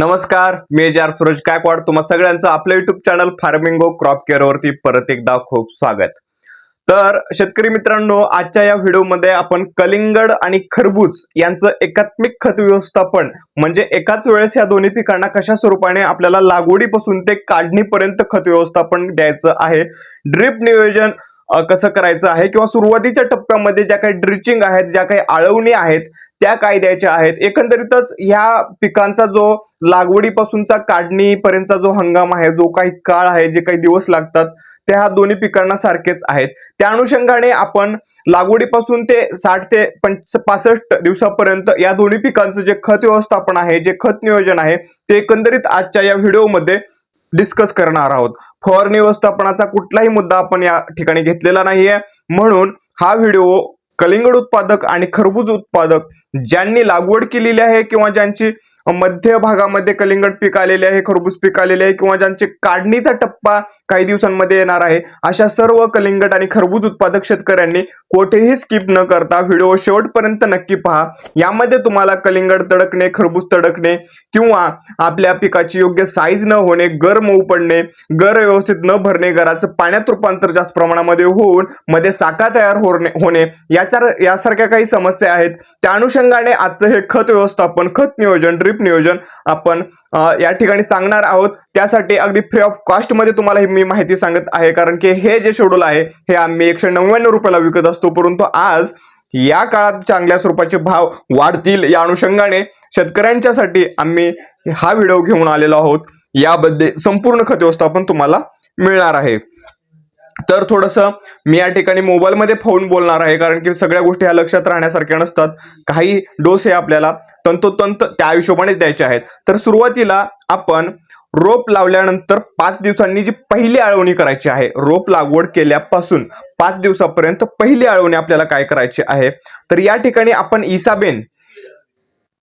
नमस्कार मी जार सूरज गायकवाड. तुम्हा सगळ्यांचं आपलं YouTube channel Farmingo crop care वरती परत एकदा खूप स्वागत. तर शेतकरी मित्रांनो आजच्या या व्हिडिओमध्ये आपण कलिंगड आणि खरबूज यांचं एकात्मिक खत व्यवस्थापन म्हणजे एकाच वेळेस या दोन्ही पिकांना कशा स्वरूपाने आपल्याला लागवडीपासून ते काढणीपर्यंत खत व्यवस्थापन द्यायचं आहे ड्रिप नियोजन कसं करायचं आहे किंवा सुरुवातीच्या टप्प्यामध्ये ज्या काही ड्रिचिंग आहेत ज्या काही आळवणी आहेत त्या कायद्याच्या आहेत. एकंदरीतच ह्या पिकांचा जो लागवडीपासूनचा काढणीपर्यंतचा जो हंगाम आहे जो काही काळ आहे जे काही दिवस लागतात ते ह्या दोन्ही पिकांना सारखेच आहेत. त्या अनुषंगाने आपण लागवडीपासून ते साठ ते पंच पासष्ट दिवसापर्यंत या दोन्ही पिकांचं जे खत व्यवस्थापन आहे जे खत नियोजन आहे ते एकंदरीत आजच्या या व्हिडिओमध्ये डिस्कस करणार आहोत. फवारणी व्यवस्थापनाचा कुठलाही मुद्दा आपण या ठिकाणी घेतलेला नाहीये. म्हणून हा व्हिडिओ कलिंगड उत्पादक आणि खरबूज उत्पादक ज्यांनी लागवड केलेली आहे किंवा ज्यांची मध्य भागामध्ये कलिंगड पीक आलेले आहे खरबूज पीक आलेले आहे किंवा ज्यांचे काढणीचा टप्पा काही दिवसांमध्ये येणार आहे. अशा सर्व कलिंगड आणि खरबूज उत्पादक शेतकऱ्यांनी कोठेही स्किप न करता व्हिडिओ शेवटपर्यंत नक्की पहा. यामध्ये तुम्हाला कलिंगड तडकणे खरबूज तडकणे किंवा आपल्या पिकाची योग्य साईज न होणे गर मऊ पडणे गर व्यवस्थित न भरणे गराचं पाण्यात रूपांतर जास्त प्रमाणामध्ये होऊन मध्ये साका तयार होणे होणे याच्या यासारख्या काही समस्या आहेत. त्या अनुषंगाने आजचं हे खत व्यवस्थापन खत नियोजन ड्रीप नियोजन आपण या ठिकाणी सांगणार आहोत. त्यासाठी अगदी फ्री ऑफ कॉस्टमध्ये तुम्हाला मी माहिती सांगत आहे. कारण की हे जे शेड्यूल आहे हे आम्ही एकशे नव्याण्णव रुपयाला विकत असतो. परंतु आज या काळात चांगल्या स्वरूपाचे भाव वाढतील या अनुषंगाने शेतकऱ्यांच्यासाठी आम्ही हा व्हिडिओ घेऊन आलेलो आहोत. यामध्ये संपूर्ण खत व्यवस्थापन तुम्हाला मिळणार आहे. तर थोडंसं मी या ठिकाणी मोबाईलमध्ये फोन बोलणार आहे. कारण की सगळ्या गोष्टी ह्या लक्षात राहण्यासारख्या नसतात. काही डोस हे आपल्याला तंतोतंत त्या हिशोबाने द्यायचे आहेत. तर सुरुवातीला आपण रोप लावल्यानंतर पाच दिवसांनी जी पहिली आळवणी करायची आहे रोप लागवड केल्यापासून पाच दिवसापर्यंत पहिली आळवणी आपल्याला काय करायची आहे? तर या ठिकाणी आपण इसाबेन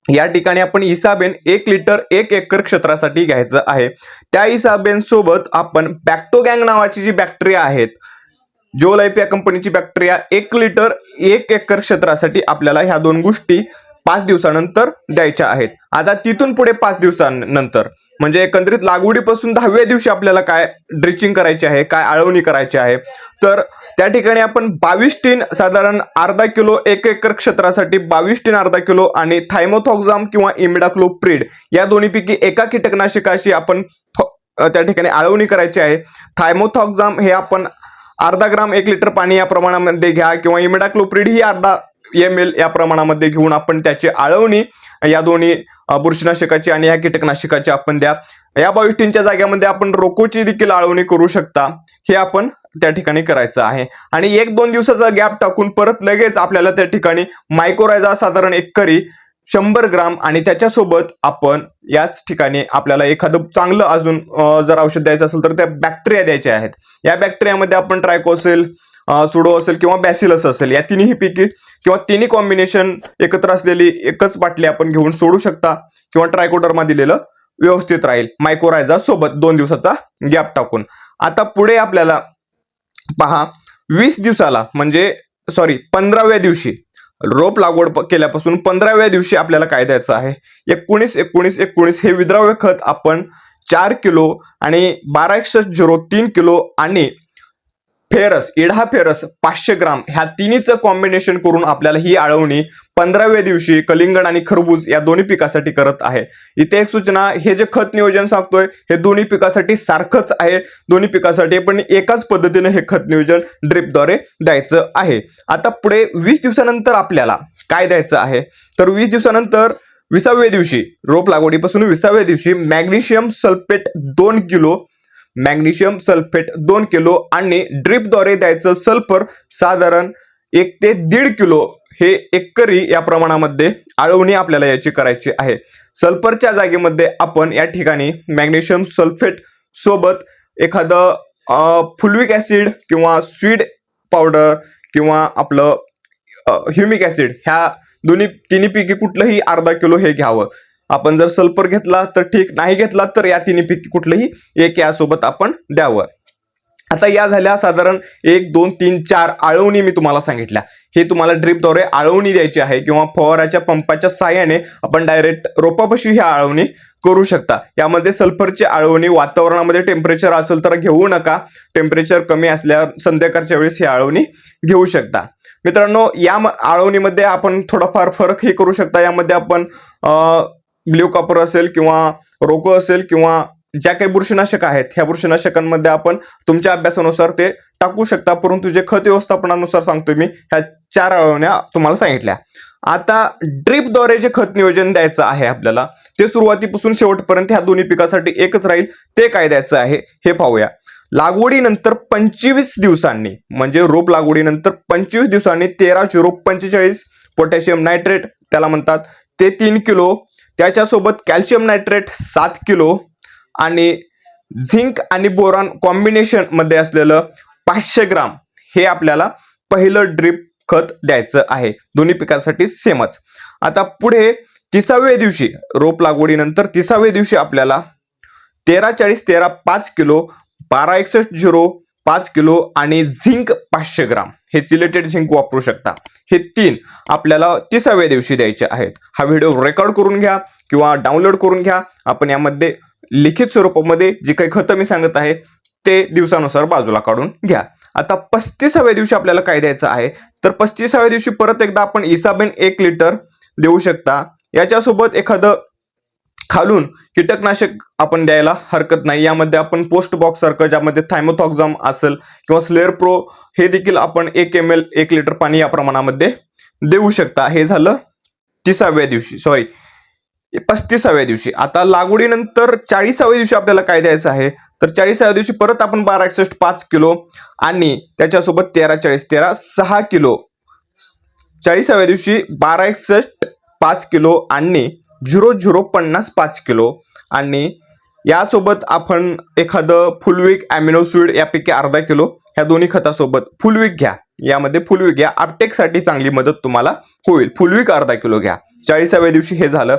या ठिकाणी आपण इसाबेन एक लिटर एक एकर क्षेत्रासाठी घ्यायचं आहे. त्या इसाबेन सोबत आपण बॅक्टोगँग नावाची जी बॅक्टेरिया आहेत जोलाईप या कंपनीची बॅक्टेरिया एक लिटर एक एकर क्षेत्रासाठी आपल्याला ह्या दोन गोष्टी पाच दिवसानंतर द्यायच्या आहेत. आता तिथून पुढे पाच दिवसांनंतर म्हणजे एकंदरीत लागवडीपासून दहाव्या दिवशी आपल्याला काय ड्रिचिंग करायची आहे काय आळवणी करायची आहे. तर त्या ठिकाणी आपण बावीस टीन साधारण अर्धा किलो एक एकर क्षेत्रासाठी बावीस टीन अर्धा किलो आणि थायमोथॉक्झाम किंवा इमिडाक्लोप्रिड या दोन्हीपैकी एका कीटकनाशकाशी आपण त्या ठिकाणी आळवणी करायची आहे. थायमोथॉक्झाम हे आपण अर्धा ग्राम एक लिटर पाणी या प्रमाणामध्ये घ्या किंवा इमिडाक्लोप्रिड ही अर्धा एम एल या प्रमाणामध्ये घेऊन आपण त्याची आळवणी या दोन्ही बुरशीनाशकाची आणि या कीटकनाशकाची आपण द्या. या बावीस जाग्यामध्ये आपण रोकोची देखील आळवणी करू शकता. हे आपण त्या ठिकाणी करायचं आहे. आणि एक दोन दिवसाचा गॅप टाकून परत लगेच आपल्याला त्या ठिकाणी मायक्रोरायझा साधारण एक करी शंभर ग्राम आणि त्याच्यासोबत आपण याच ठिकाणी आपल्याला एखादं चांगलं अजून जर औषध द्यायचं असेल तर त्या बॅक्टेरिया द्यायच्या आहेत. या बॅक्टेरियामध्ये आपण ट्रायकोसेल सुडो असेल किंवा बॅसिलस असेल या तिन्ही पैकी किंवा तिन्ही कॉम्बिनेशन एकत्र असलेली एकच बाटली आपण घेऊन सोडू शकता किंवा ट्रायकोडर्मा दिलेलं व्यवस्थित राहील. मायक्रोरायझा सोबत दोन दिवसाचा गॅप टाकून. आता पुढे आपल्याला पहा वीस दिवसाला म्हणजे सॉरी पंधराव्या दिवशी रोप लागवड केल्यापासून पंधराव्या दिवशी आपल्याला काय द्यायचं आहे? एकोणीस एकोणीस एकोणीस हे विद्राव्य खत आपण चार किलो आणि बारा एकसष्ट झिरो तीन किलो आणि फेरस इडा फेरस पाचशे ग्राम ह्या तिन्हीचं कॉम्बिनेशन करून आपल्याला ही आळवणी पंधराव्या दिवशी कलिंगड आणि खरबूज या दोन्ही पिकासाठी करत आहे. इथे एक सूचना हे जे खत नियोजन सांगतोय हे दोन्ही पिकासाठी सारखंच आहे. दोन्ही पिकासाठी पण एकाच पद्धतीने हे खत नियोजन ड्रिपद्वारे द्यायचं आहे. आता पुढे वीस दिवसानंतर आपल्याला काय द्यायचं आहे? तर वीस दिवसानंतर विसाव्या दिवशी रोप लागवडीपासून विसाव्या दिवशी मॅग्नेशियम सल्फेट दोन किलो मॅग्नेशियम सल्फेट दोन किलो आणि ड्रिपद्वारे द्यायचं सल्फर साधारण एक ते दीड किलो हे एकरी या प्रमाणामध्ये आळवणी आपल्याला याची करायची आहे. सल्फरच्या जागेमध्ये आपण या ठिकाणी मॅग्नेशियम सल्फेट सोबत एखादं फुलविक ॲसिड किंवा स्वीड पावडर किंवा आपलं ह्युमिक ॲसिड ह्या दोन्ही तिन्ही पैकी कुठलंही अर्धा किलो हे घ्यावं. आपण जर सल्फर घेतला तर ठीक नाही घेतला तर या तिन्ही पैकी कुठलंही एक यासोबत आपण द्यावं. आता या झाल्या साधारण एक दोन तीन चार आळवणी मी तुम्हाला सांगितल्या. हे तुम्हाला ड्रिपद्वारे आळवणी द्यायची आहे किंवा फवाराच्या पंपाच्या साहाय्याने आपण डायरेक्ट रोपापाशी ही आळवणी करू शकता. यामध्ये सल्फरची आळवणी वातावरणामध्ये टेम्परेचर असेल तर घेऊ नका. टेम्परेचर कमी असल्यावर संध्याकाळच्या वेळेस ही आळवणी घेऊ शकता. मित्रांनो या आळवणीमध्ये आपण थोडाफार फरक हे करू शकता. यामध्ये आपण ब्ल्यू कॉपर असेल किंवा रोको असेल किंवा ज्या काही बुरशीनाशक आहेत ह्या बुरशीनाशकांमध्ये आपण तुमच्या अभ्यासानुसार ते टाकू शकता. परंतु जे खत व्यवस्थापनानुसार सांगतो मी ह्या चार अळवण्या तुम्हाला सांगितल्या. आता ड्रीपद्वारे जे खत नियोजन द्यायचं आहे आपल्याला ते सुरुवातीपासून शेवटपर्यंत ह्या दोन्ही पिकासाठी एकच राहील ते काय द्यायचं आहे हे पाहूया. लागवडीनंतर पंचवीस दिवसांनी म्हणजे रोप लागवडीनंतर पंचवीस दिवसांनी तेरा झिरो पंचेचाळीस पोटॅशियम नायट्रेट त्याला म्हणतात ते तीन किलो त्याच्यासोबत कॅल्शियम नायट्रेट सात किलो आणि झिंक आणि बोरॉन कॉम्बिनेशनमध्ये असलेलं पाचशे ग्राम हे आपल्याला पहिलं ड्रिप खत द्यायचं आहे. दोन्ही पिकांसाठी सेमच आता पुढे तिसाव्या दिवशी रोप लागवडीनंतर तिसाव्या दिवशी आपल्याला तेरा चाळीस तेरा पाच किलो बारा एकसष्ट झिरो पाच किलो आणि झिंक पाचशे ग्राम हे चिलेटेड झिंक वापरू शकता. हे तीन आपल्याला तिसाव्या दिवशी द्यायचे आहेत. हा व्हिडिओ रेकॉर्ड करून घ्या किंवा डाउनलोड करून घ्या. आपण यामध्ये लिखित स्वरूपामध्ये जी काही खतं मी सांगत आहे ते दिवसानुसार बाजूला काढून घ्या. आता पस्तीसाव्या दिवशी आपल्याला काय द्यायचं आहे? तर पस्तीसाव्या दिवशी परत एकदा आपण इसाबेन एक लिटर देऊ शकता. याच्यासोबत एखादं खालून कीटकनाशक आपण द्यायला हरकत नाही. यामध्ये आपण पोस्ट बॉक्स सारखं ज्यामध्ये थायमोथॉक्झम असेल किंवा स्लेअर प्रो हे देखील आपण एक एम एल एक लिटर पाणी या प्रमाणामध्ये देऊ शकता. हे झालं तिसाव्या दिवशी सॉरी पस्तीसाव्या दिवशी. आता लागवडीनंतर चाळीसाव्या दिवशी आपल्याला काय द्यायचं आहे? तर चाळीसाव्या दिवशी परत आपण बारा एकसष्ट पाच किलो आणि त्याच्यासोबत तेरा चाळीस तेरा सहा किलो. चाळीसाव्या दिवशी बारा एकसष्ट पाच किलो आणि झिरो झिरो पन्नास पाच किलो आणि यासोबत आपण एखादं फुलविक ॲमिनोस्विड यापैकी अर्धा किलो ह्या दोन्ही खतासोबत फुलविक घ्या. यामध्ये फुलविक घ्या आपटेकसाठी चांगली मदत तुम्हाला होईल. फुलविक अर्धा किलो घ्या. चाळीसाव्या दिवशी हे झालं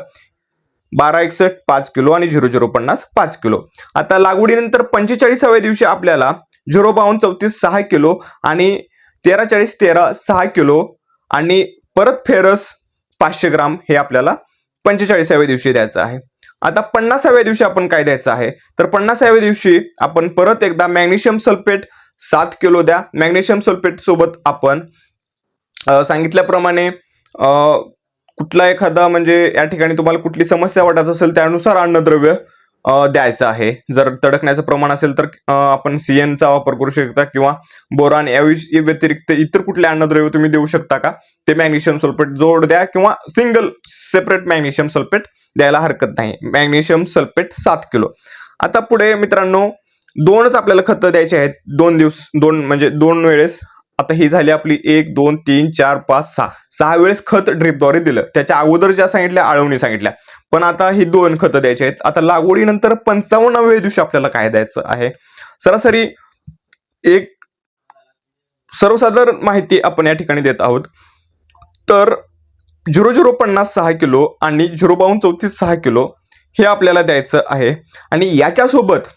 बारा एकसष्ट पाच किलो आणि झिरो झिरो पन्नास पाच किलो. आता लागवडीनंतर पंचेचाळीसाव्या दिवशी आपल्याला झिरो बावन्न चौतीस सहा किलो आणि तेरा चाळीस तेरा सहा किलो आणि परत फेरस पाचशे ग्राम हे आपल्याला पंचेचाळीसाव्या दिवशी द्यायचं आहे. आता पन्नासाव्या दिवशी आपण काय द्यायचं आहे? तर पन्नासाव्या दिवशी आपण परत एकदा मॅग्नेशियम सल्फेट सात किलो द्या. मॅग्नेशियम सल्फेट सोबत आपण सांगितल्याप्रमाणे कुठला एखादा म्हणजे या ठिकाणी तुम्हाला कुठली समस्या वाटत असेल त्यानुसार अन्नद्रव्य द्यायचं आहे. जर तडकण्याचं प्रमाण असेल तर आपण आपण सीएनचा वापर करू शकता किंवा बोरान या व्यतिरिक्त इतर कुठले अन्नद्रव्य तुम्ही देऊ शकता का? ते मॅग्नेशियम सल्फेट जोड द्या किंवा सिंगल सेपरेट मॅग्नेशियम सल्फेट द्यायला हरकत नाही. मॅग्नेशियम सल्फेट सात किलो. आता पुढे मित्रांनो दोनच आपल्याला खतं द्यायचे आहेत. दोन दिवस दोन म्हणजे दोन वेळेस. आता ही झाली आपली एक दोन तीन चार पाच सहा. सहा वेळेस खत ड्रिपद्वारे दिलं. त्याच्या अगोदर ज्या सांगितल्या आळवणी सांगितल्या. पण आता ही दोन खतं द्यायची आहेत. आता लागवडीनंतर पंचावन्नाव्या दिवशी आपल्याला काय द्यायचं आहे? सरासरी एक सर्वसाधारण माहिती आपण या ठिकाणी देत आहोत. तर झिरो झिरो पन्नास सहा किलो आणि झिरो बावन्न चौतीस सहा किलो हे आपल्याला द्यायचं आहे. आणि याच्यासोबत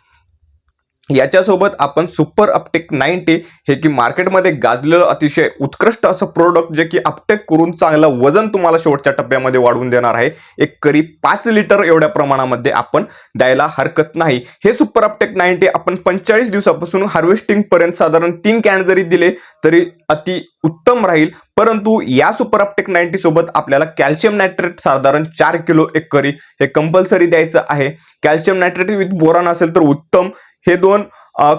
याच्यासोबत आपण सुपर अपटेक नाईन्टी हे की मार्केटमध्ये गाजलेलं अतिशय उत्कृष्ट असं प्रोडक्ट जे की अपटेक करून चांगलं वजन तुम्हाला शेवटच्या टप्प्यामध्ये वाढवून देणार आहे. एक करी पाच लिटर एवढ्या प्रमाणामध्ये आपण द्यायला हरकत नाही. हे सुपर अपटेक नाईन्टी आपण पंचेचाळीस दिवसापासून हार्वेस्टिंगपर्यंत साधारण तीन कॅन जरी दिले तरी अति उत्तम राहील. परंतु या सुपर अपटेक नाईन्टी सोबत आपल्याला कॅल्शियम नायट्रेट साधारण चार किलो एक करी हे कंपल्सरी द्यायचं आहे. कॅल्शियम नायट्रेट विथ बोरान असेल तर उत्तम. हे दोन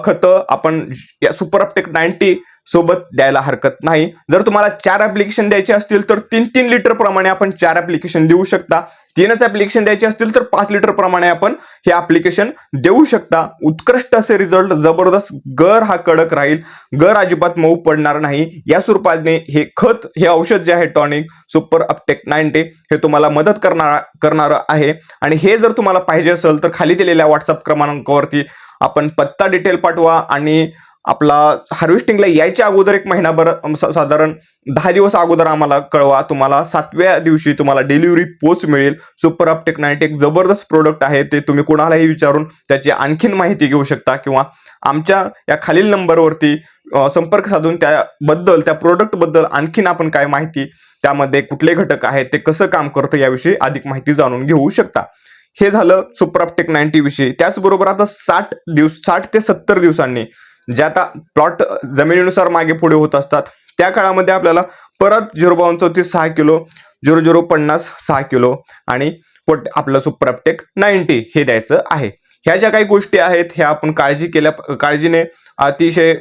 खतं आपण या सुपर अपटेक नाईन्टी सोबत द्यायला हरकत नाही. जर तुम्हाला चार ऍप्लिकेशन द्यायचे असतील तर तीन तीन लिटर प्रमाणे आपण चार ऍप्लिकेशन देऊ शकता. तीनच ऍप्लिकेशन द्यायचे असतील तर पाच लिटर प्रमाणे आपण हे ऍप्लिकेशन देऊ शकता. उत्कृष्ट असे रिझल्ट जबरदस्त गर हा कडक राहील. गर अजिबात मऊ पडणार नाही. या स्वरूपाने हे खत हे औषध जे आहे टॉनिक सुपर अपटेक नाईन्टी हे तुम्हाला मदत करणार करणारं आहे. आणि हे जर तुम्हाला पाहिजे असेल तर खाली दिलेल्या व्हॉट्सअप क्रमांकावरती आपण पत्ता डिटेल पाठवा आणि आपला हार्वेस्टिंगला यायच्या अगोदर एक महिनाभर साधारण दहा दिवस अगोदर आम्हाला कळवा. तुम्हाला सातव्या दिवशी तुम्हाला डिलिव्हरी पोच मिळेल. सुपर अपटेक नाईट एक जबरदस्त प्रोडक्ट आहे. ते तुम्ही कोणालाही विचारून त्याची आणखीन माहिती घेऊ शकता किंवा आमच्या या खालील नंबरवरती संपर्क साधून त्याबद्दल त्या प्रोडक्टबद्दल आणखीन आपण काय माहिती त्यामध्ये कुठले घटक आहेत ते कसं काम करतं याविषयी अधिक माहिती जाणून घेऊ शकता. हे झालं सुप्राप्टेक नाईन्टी विषयी. त्याचबरोबर आता साठ दिवस साठ ते सत्तर दिवसांनी जे आता प्लॉट जमिनीनुसार मागे पुढे होत असतात त्या काळामध्ये आपल्याला परत झिरो बावन चौतीस सहा किलो झिरो झिरो पन्नास सहा किलो आणि पोट आपलं सुप्राप्टेक नाईन्टी हे द्यायचं आहे. ह्या ज्या काही गोष्टी आहेत ह्या आपण काळजी केल्या काळजीने अतिशय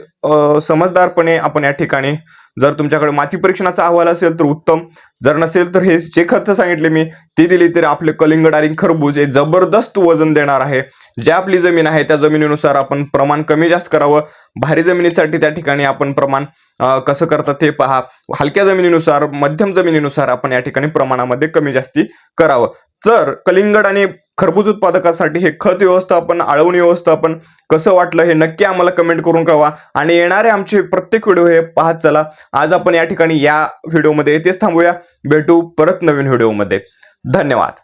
समजदारपणे आपण या ठिकाणी जर तुमच्याकडे माती परीक्षणाचा अहवाल असेल तर उत्तम. जर नसेल तर हे जे खत सांगितले मी ती दिली तरी आपले कलिंगड आणि खरबूज हे जबरदस्त वजन देणार आहे. ज्या आपली जमीन आहे त्या जमिनीनुसार आपण प्रमाण कमी जास्त करावं. भारी जमिनीसाठी त्या ठिकाणी आपण प्रमाण कसं करतात ते पहा. हलक्या जमिनीनुसार मध्यम जमिनीनुसार आपण या ठिकाणी प्रमाणामध्ये कमी जास्ती करावं. तर कलिंगड आणि खरबूज उत्पादकासाठी हे खत व्यवस्थापन आळवणी व्यवस्थापन कसं वाटलं हे नक्की आम्हाला कमेंट करून कळवा. आणि येणारे आमचे प्रत्येक व्हिडिओ हे पाहत चला. आज आपण या ठिकाणी या व्हिडिओमध्ये तेच थांबूया. भेटू परत नवीन व्हिडिओमध्ये. धन्यवाद.